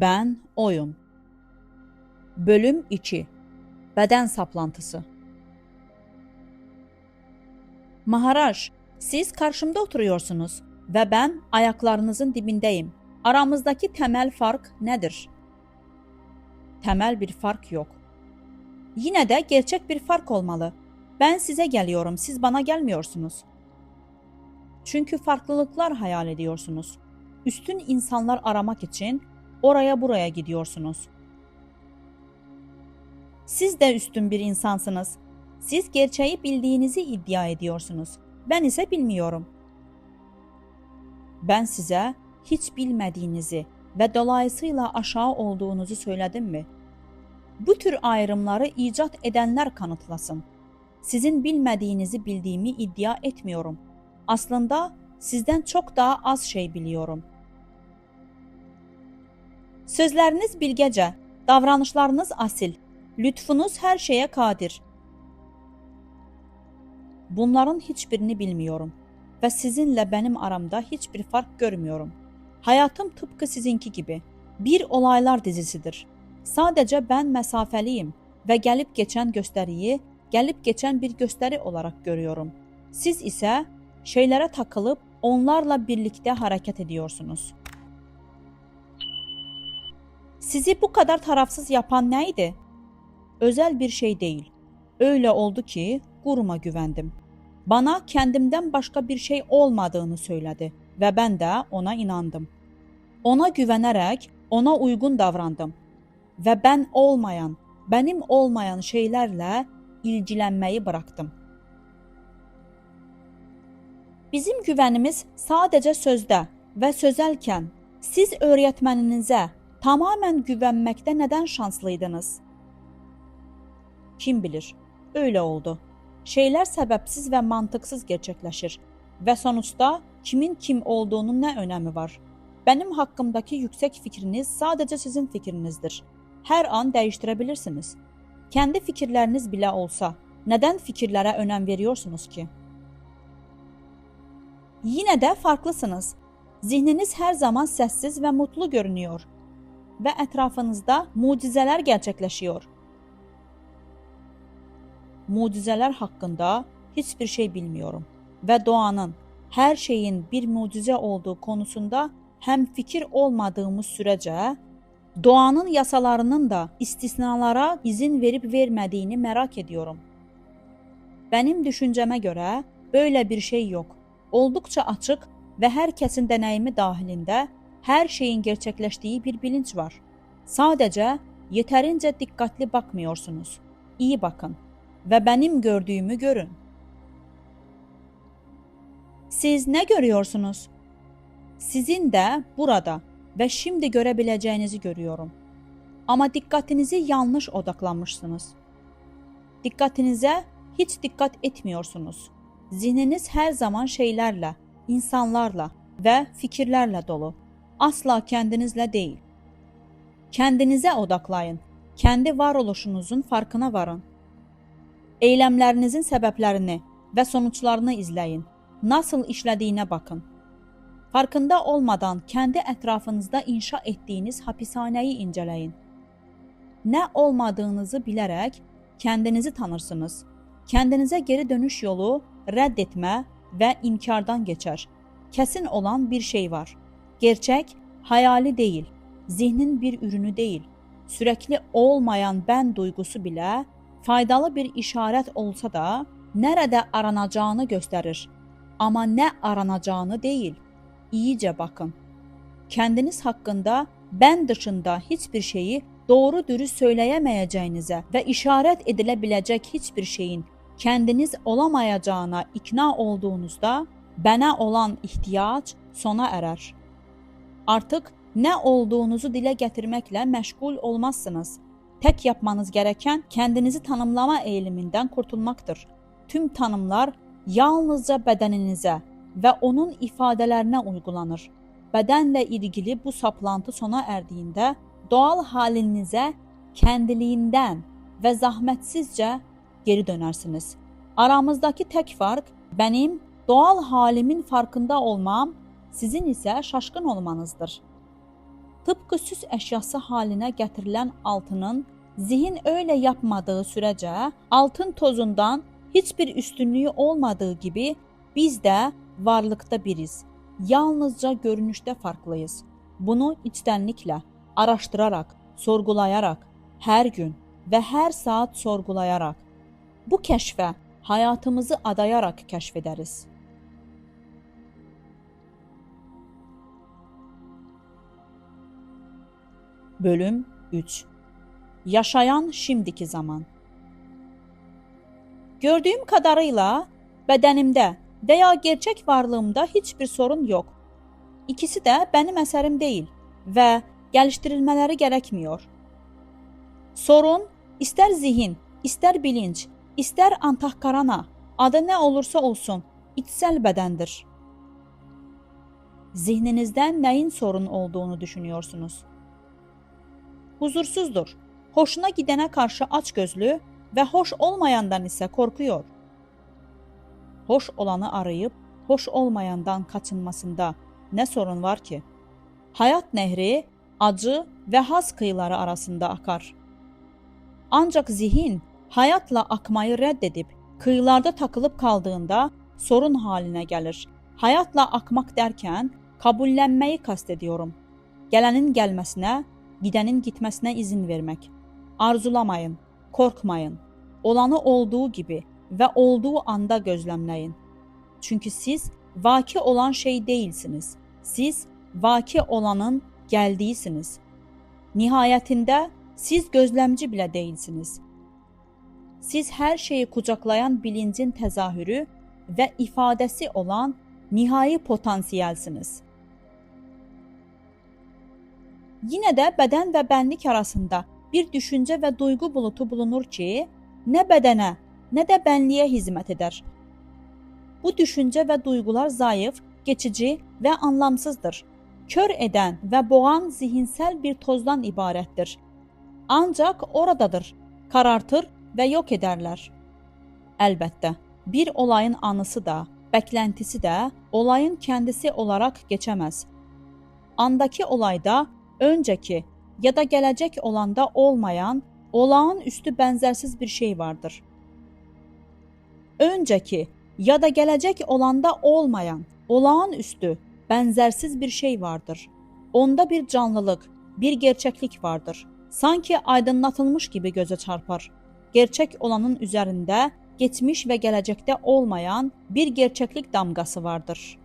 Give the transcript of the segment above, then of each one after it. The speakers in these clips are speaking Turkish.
Ben oyum. Bölüm 2 Beden saplantısı Maharaj, siz karşımda oturuyorsunuz ve ben ayaklarınızın dibindeyim. Aramızdaki temel fark nedir? Temel bir fark yok. Yine de gerçek bir fark olmalı. Ben size geliyorum, siz bana gelmiyorsunuz. Çünkü farklılıklar hayal ediyorsunuz. Üstün insanlar aramak için oraya buraya gidiyorsunuz. Siz de üstün bir insansınız. Siz gerçeği bildiğinizi iddia ediyorsunuz. Ben ise bilmiyorum. Ben size hiç bilmediğinizi ve dolayısıyla aşağı olduğunuzu söyledim mi? Bu tür ayrımları icat edenler kanıtlasın. Sizin bilmediğinizi bildiğimi iddia etmiyorum. Aslında sizden çok daha az şey biliyorum. Sözləriniz bilgəcə, davranışlarınız asil, lütfunuz hər şeyə qadir. Bunların hiçbirini bilmiyorum ve sizinle benim aramda hiçbir fark görmüyorum. Hayatım tıpkı sizinki gibi. Bir olaylar dizisidir. Sadece ben mesafeliyim ve gelip geçen gösteriyi gelip geçen bir gösteri olarak görüyorum. Siz ise şeylere takılıp onlarla birlikte hareket ediyorsunuz. Sizi bu kadar tarafsız yapan neydi? Özel bir şey değil. Öyle oldu ki guruma güvendim. Bana kendimden başka bir şey olmadığını söyledi ve ben de ona inandım. Ona güvenerek ona uygun davrandım ve ben olmayan, benim olmayan şeylerle ilgilenmeyi bıraktım. Bizim güvenimiz sadece sözde ve sözelken siz öğretmeninize tamamen güvenmekte neden şanslıydınız? Kim bilir, öyle oldu. Şeyler sebepsiz ve mantıksız gerçekleşir ve sonuçta kimin kim olduğunun ne önemi var? Benim hakkımdaki yüksek fikriniz sadece sizin fikrinizdir. Her an değiştirebilirsiniz. Kendi fikirleriniz bile olsa neden fikirlere önem veriyorsunuz ki? Yine de farklısınız. Zihniniz her zaman sessiz ve mutlu görünüyor ve etrafınızda mucizeler gerçekleşiyor. Mucizeler hakkında hiçbir şey bilmiyorum ve doğanın her şeyin bir mucize olduğu konusunda hem fikir olmadığımız sürece doğanın yasalarının da istisnalara izin verip vermediğini merak ediyorum. Benim düşünceme göre böyle bir şey yok. Oldukça açık ve herkesin deneyimi dahilinde her şeyin gerçekleştiği bir bilinç var. Sadece yeterince dikkatli bakmıyorsunuz. İyi bakın ve benim gördüğümü görün. Siz ne görüyorsunuz? Sizin de burada ve şimdi görebileceğinizi görüyorum. Ama dikkatinizi yanlış odaklanmışsınız. Dikkatinize hiç dikkat etmiyorsunuz. Zihniniz her zaman şeylerle, insanlarla ve fikirlerle dolu asla kəndinizlə deyil. Kəndinizə odaqlayın. Kəndi varoluşunuzun farkına varın. Eyləmlərinizin səbəblərini və sonuçlarını izləyin. Nasıl işlədiyinə bakın. Farkında olmadan kəndi ətrafınızda inşa etdiyiniz hapishanəyi incələyin. Nə olmadığınızı bilərək kəndinizi tanırsınız. Kəndinizə geri dönüş yolu rədd etmə və inkardan keçər. Kəsin olan bir şey var. Gerçek hayali değil, zihnin bir ürünü değil. Sürekli olmayan ben duygusu bile faydalı bir işaret olsa da nerede aranacağını gösterir. Ama ne aranacağını değil. İyice bakın. Kendiniz hakkında ben dışında hiçbir şeyi doğru dürüst söyleyemeyeceğinize ve işaret edilebilecek hiçbir şeyin kendiniz olamayacağına ikna olduğunuzda bana olan ihtiyaç sona erer.'' Artık ne olduğunuzu dile getirmekle meşgul olmazsınız. Tek yapmanız gereken kendinizi tanımlama eğiliminden kurtulmaktır. Tüm tanımlar yalnızca bedeninize ve onun ifadelerine uygulanır. Bedenle ilgili bu saplantı sona erdiğinde doğal halinize kendiliğinden ve zahmetsizce geri dönersiniz. Aramızdaki tek fark benim doğal halimin farkında olmam sizin ise şaşkın olmanızdır. tıpkı süs əşyası haline getirilen altının zihin öyle yapmadığı sürece altın tozundan hiçbir üstünlüğü olmadığı gibi biz de varlıkta biriz. Yalnızca görünüşte farklıyız. Bunu içtenlikle, araştırarak, sorgulayarak, her gün ve her saat sorgulayarak, bu keşfe hayatımızı adayarak keşfederiz. Bölüm 3 Yaşayan şimdiki zaman Gördüğüm kadarıyla bedenimde veya gerçek varlığımda hiçbir sorun yok. İkisi de benim eserim değil ve geliştirilmeleri gerekmiyor. Sorun ister zihin, ister bilinç, ister antahkarana, adı ne olursa olsun içsel bedendir. Zihninizden neyin sorun olduğunu düşünüyorsunuz? Huzursuzdur. Hoşuna gidene karşı açgözlü ve hoş olmayandan ise korkuyor. Hoş olanı arayıp hoş olmayandan kaçınmasında ne sorun var ki? Hayat nehri acı ve haz kıyıları arasında akar. Ancak zihin hayatla akmayı reddedip kıyılarda takılıp kaldığında sorun haline gelir. Hayatla akmak derken kabullenmeyi kastediyorum. Gelenin gelmesine, gidenin gitmesine izin vermek. Arzulamayın, korkmayın. Olanı olduğu gibi ve olduğu anda gözlemleyin. Çünkü siz vaki olan şey değilsiniz. Siz vaki olanın geldiğisiniz. Nihayetinde siz gözlemci bile değilsiniz. Siz her şeyi kucaklayan bilincin tezahürü ve ifadesi olan nihai potansiyelsiniz. Yine de beden ve benlik arasında bir düşünce ve duygu bulutu bulunur ki ne bedene ne de benliğe hizmet eder. Bu düşünce ve duygular zayıf, geçici ve anlamsızdır. Kör eden ve boğan zihinsel bir tozdan ibarettir. Ancak oradadır, karartır ve yok ederler. Elbette bir olayın anısı da, beklentisi de olayın kendisi olarak geçemez. Andaki olayda önceki ya da gelecek olanda olmayan, olağanüstü benzersiz bir şey vardır. Önceki ya da gelecek olanda olmayan, olağanüstü, benzersiz bir şey vardır. Onda bir canlılık, bir gerçeklik vardır. Sanki aydınlatılmış gibi göze çarpar. Gerçek olanın üzerinde geçmiş ve gelecekte olmayan bir gerçeklik damgası vardır.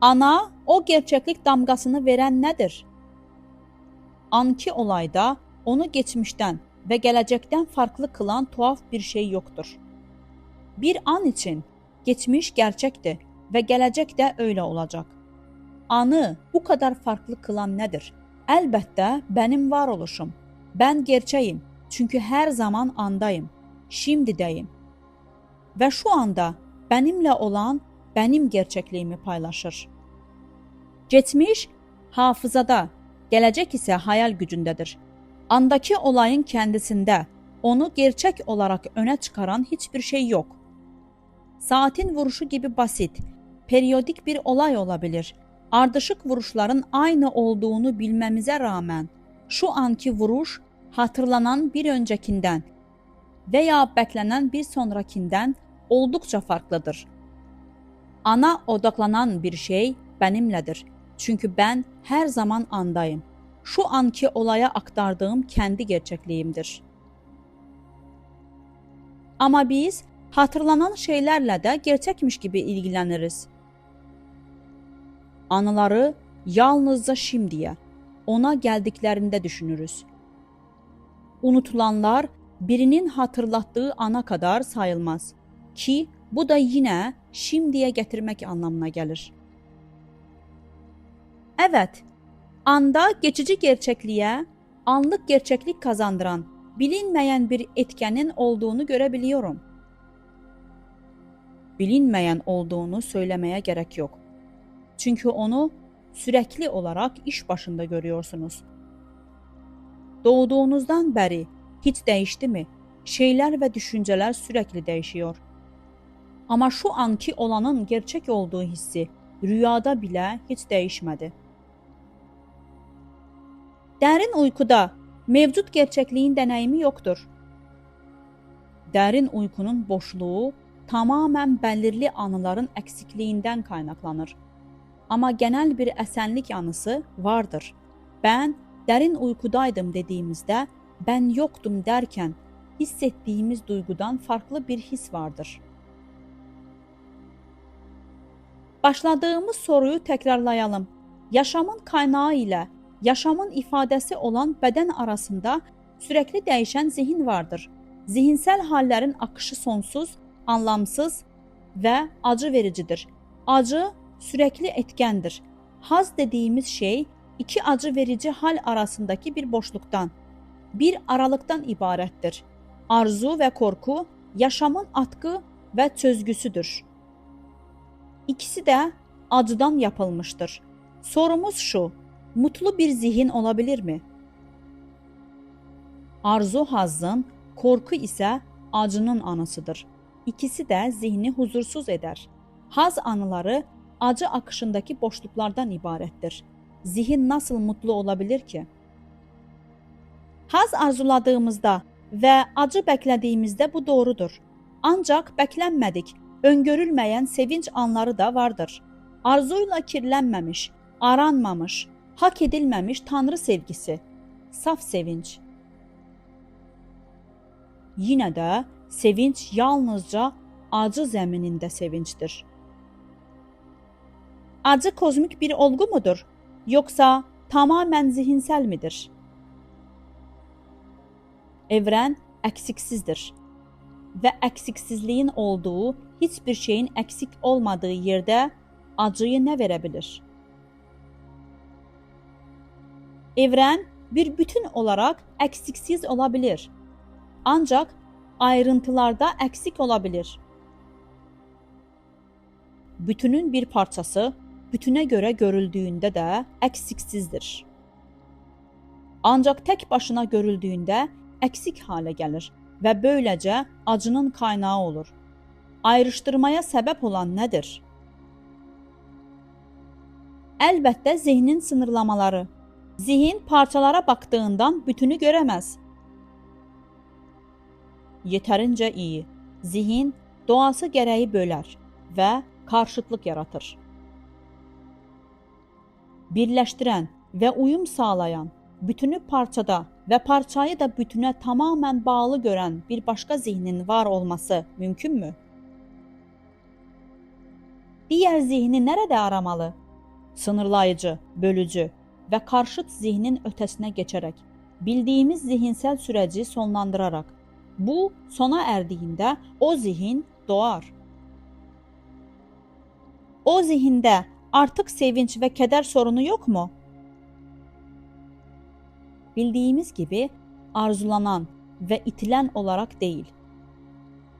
Ana o gerçeklik damgasını veren nedir? Anki olayda onu geçmişten ve gelecekten farklı kılan tuhaf bir şey yoktur. Bir an için geçmiş gerçekti ve gelecek de öyle olacak. Anı bu kadar farklı kılan nedir? Elbette benim varoluşum. Ben gerçeğim çünkü her zaman andayım. Şimdideyim. Ve şu anda benimle olan benim gerçekliğimi paylaşır. Geçmiş hafızada, gelecek ise hayal gücündedir. Andaki olayın kendisinde onu gerçek olarak öne çıkaran hiçbir şey yok. Saatin vuruşu gibi basit, periyodik bir olay olabilir. Ardışık vuruşların aynı olduğunu bilmemize rağmen şu anki vuruş hatırlanan bir öncekinden veya beklenen bir sonrakinden oldukça farklıdır. Ana odaklanan bir şey benimledir. Çünkü ben her zaman andayım. Şu anki olaya aktardığım kendi gerçekliğimdir. Ama biz hatırlanan şeylerle de gerçekmiş gibi ilgileniriz. Anıları yalnızca şimdiye, ona geldiklerinde düşünürüz. Unutulanlar birinin hatırlattığı ana kadar sayılmaz ki bu da yine şimdiye getirmek anlamına gelir. Evet, anda geçici gerçekliğe, anlık gerçeklik kazandıran, bilinmeyen bir etkenin olduğunu görebiliyorum. Bilinmeyen olduğunu söylemeye gerek yok. Çünkü onu sürekli olarak iş başında görüyorsunuz. Doğduğunuzdan beri hiç değişti mi? Şeyler ve düşünceler sürekli değişiyor. Ama şu anki olanın gerçek olduğu hissi rüyada bile hiç değişmedi. Dərin uykuda mevcut gerçekliğin deneyimi yoktur. Dərin uykunun boşluğu tamamen belirli anıların eksikliğinden kaynaklanır. Ama genel bir esenlik anısı vardır. Ben derin uykudaydım dediğimizde ben yoktum derken hissettiğimiz duygudan farklı bir his vardır. Başladığımız soruyu tekrarlayalım. Yaşamın kaynağı ile yaşamın ifadəsi olan bədən arasında sürəkli dəyişən zehin vardır. Zihinsel hallərin axışı sonsuz, anlamsız və acı vericidir. Acı sürəkli etkəndir. Haz dediyimiz şey iki acı verici hal arasındakı bir boşluqdan, bir aralıqdan ibarətdir. Arzu və qorxu yaşamın atqı və çözgüsüdür. İkisi də acıdan yapılmışdır. Sorumuz şu: mutlu bir zihin olabilir mi? Arzu hazzın, korku ise acının anısıdır. İkisi de zihni huzursuz eder. Haz anıları acı akışındaki boşluklardan ibarettir. Zihin nasıl mutlu olabilir ki? Haz arzuladığımızda ve acı beklediğimizde bu doğrudur. Ancak beklenmedik, öngörülmeyen sevinç anları da vardır. Arzuyla kirlenmemiş, aranmamış, hak edilmemiş Tanrı sevgisi, saf sevinç. Yine de sevinç yalnızca acı zemininde sevinçtir. Acı kozmik bir olgu mudur? Yoksa tamamen zihinsel midir? Evren eksiksizdir ve eksiksizliğin olduğu hiçbir şeyin eksik olmadığı yerde acıyı ne verebilir? Evrən bir bütün olaraq əksiksiz ola bilər. Ancaq ayrıntılarda əksik ola bilər. Bütünün bir parçası bütünə görə görüldüyündə də əksiksizdir. Ancaq tək başına görüldüyündə əksik halə gəlir və böyləcə acının qaynağı olur. Ayrışdırmaya səbəb olan nədir? Əlbəttə, zehnin sınırlamaları Zihin parçalara baktığından bütünü göremez. Yeterince iyi. Zihin doğası gereği böler ve karşıtlık yaratır. Birleştiren ve uyum sağlayan, bütünü parçada ve parçayı da bütüne tamamen bağlı gören bir başka zihnin var olması mümkün mü? Diğer zihni nerede aramalı? Sınırlayıcı, bölücü ve karşıt zihnin ötesine geçerek, bildiğimiz zihinsel süreci sonlandırarak. Bu sona erdiğinde o zihin doğar. O zihinde artık sevinç ve keder sorunu yok mu? Bildiğimiz gibi arzulanan ve itilen olarak değil.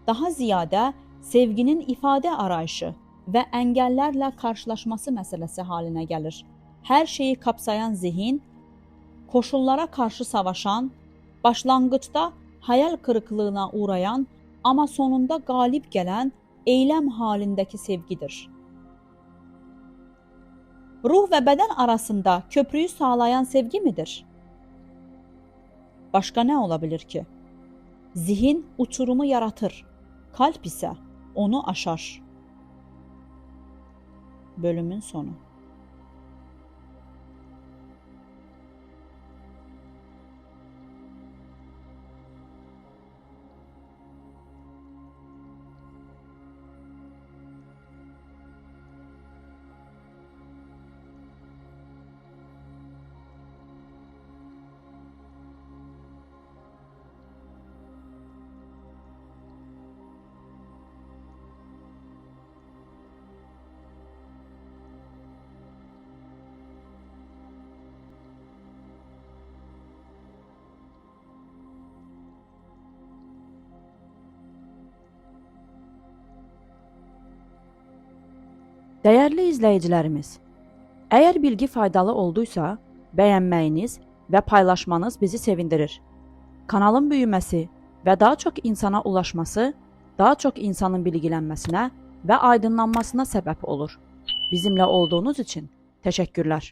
Daha ziyade sevginin ifade arayışı ve engellerle karşılaşması meselesi haline gelir. Her şeyi kapsayan zihin, koşullara karşı savaşan, başlangıçta hayal kırıklığına uğrayan ama sonunda galip gelen eylem halindeki sevgidir. Ruh ve beden arasında köprüyü sağlayan sevgi midir? Başka ne olabilir ki? Zihin uçurumu yaratır, kalp ise onu aşar. Bölümün sonu. Değerli izləyicilərimiz, əgər bilgi faydalı olduysa, bəyənməyiniz və paylaşmanız bizi sevindirir. Kanalın böyüməsi və daha çox insana ulaşması, daha çox insanın bilgilənməsinə və aydınlanmasına səbəb olur. Bizimlə olduğunuz üçün təşəkkürlər.